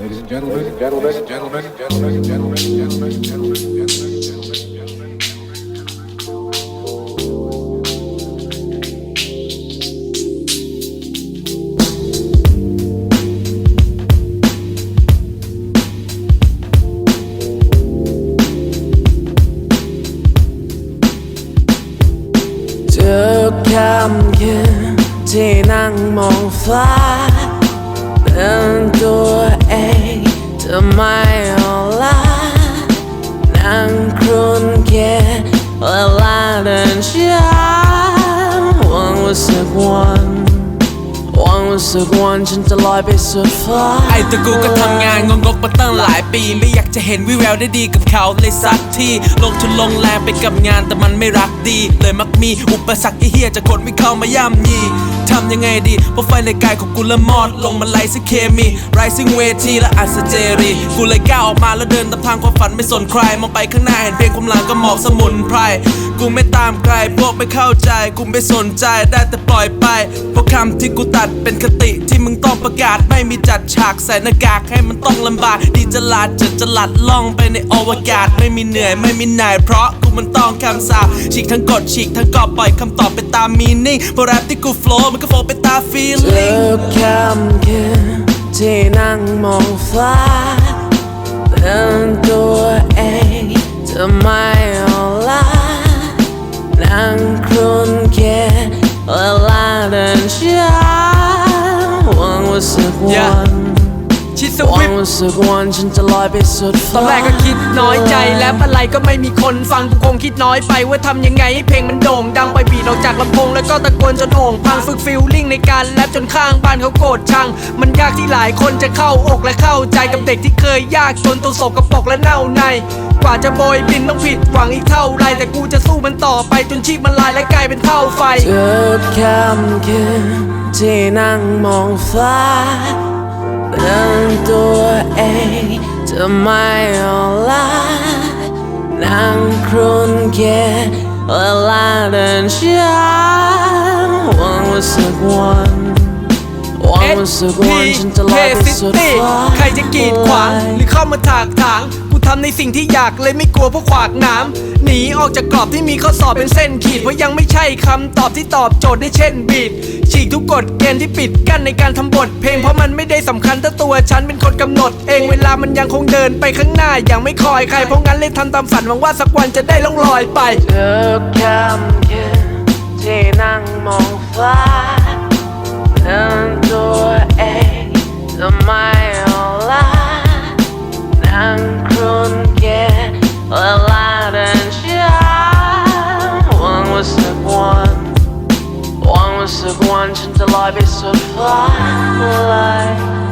Ladies and gentlemen, ladies cảm nhận thì năng màu phá đến tôi จะไม่เอาละนั่งครุนเกดเวลาเดินช้าหวังว่าสักวันหวังว่าสักวันฉันจะลอยไปสุดฟ้าไอ้ตัวกูก็ทำงานงงกมาตั้งหลายปี ไม่อยากจะเห็นวิแววได้ดีกับเขาเลยสักทีลงทุนลงแรงไปกับงานแต่มันไม่รักดี เลยมักมีอุปสรรคไอ้เฮียจากคนไม่เข้ามาย่ำยี ทำยังไงดี เพราะไฟในกายของกูเริ่มมอดลงมาไล่ซึ่งเคมีไรซึ่งเวทีและอัศเจรี กูเลยก้าวออกมาแล้วเดินตามทางความฝันไม่สนใคร มองไปข้างหน้าเห็นเพียงความหลังก็หมอกสมุนไพร กูไม่ตามใครพวกไม่เข้าใจ กูไม่สนใจได้แต่ปล่อยไป เพราะคำที่กูตัดเป็นคติที่มึงต้องประกาศไม่มีจัดฉากใส่หน้ากากให้มันต้องลำบาก ดีจะลาดจะจะลัดล่องไปในอวกาศไม่มีเหนื่อยไม่มีหนื่อยเพราะกูมันต้องคำสาปฉีกทั้งกดฉีกทั้งกอบปล่อยคำตอบไปตามมีนิ่งเพราะแรปที่กูโฟล์มันก็โฟล์ไปตามฟีทุลิ่งกค่ำคืนที่นั่งมองฟ้าเตือนตัวเองจะไม่เอาละนั่งครุนเกดเวลาเดินช้าหวังว่าสักวัน Yeah ชิดสหวัวิงปว่าสักวันฉันจะลอยไปสุดตฟ้าอนแรกก็คิดน้อยใจแล้วอะไรก็ไม่มีคนฟังกูคงคิดน้อยไปว่าทำยังไงให้เพลงมันโด่งดังไปบีดออกจากลำโพงแล้วก็ตะโกนจนโอ่งพังฝึกฟิลลิ่งในการแรปจนข้างบ้านเขาโกรธชัง มันยากที่หลายคนจะเข้าอกและเข้าใจกับเด็กที่เคยยากจนตัวโศกกระปรกและเน่าใน กว่าจะโบยบินต้องผิดหวังอีกเท่าไรแต่กูจะสู้มันต่อไปจนชีพมันลายและกลายเป็นเท่าไฟทุกค่ำคืนที่นั่งมองฟ้า เตือนตัวเองจะไม่เอาละนั่งครุนเกดเวลาเดินช้าหวังว่าสักวันหวังว่าสักวันฉันจะลอยไปสุดฟ้าใครจะกีดขวางหรือเข้ามาถากถางกู ทำในสิ่งที่อยากเลยไม่กลัวพวกขวากหน้ำหนีออกจากกรอบที่มีข้อสอบเป็นเส้นขีดเพราะยังไม่ใช่คำตอบที่ตอบโจทย์ได้เช่นบีดฉีกทุกกฎเกณฑ์ที่ปิดกั้นในการทำบท เพลงเพราะมันไม่ได้สำคัญถ้าตัวฉันเป็นคนกำหนด เองเวลามันยังคงเดินไปข้างหน้าอย่างไม่คอยใครเพราะงั้นเลยทำตามฝันหวังว่าสักวันจะได้ล่องลอยไปทุกค่ำคืนที่นั่งมองฟ้า promise of wanting to life is so far alive.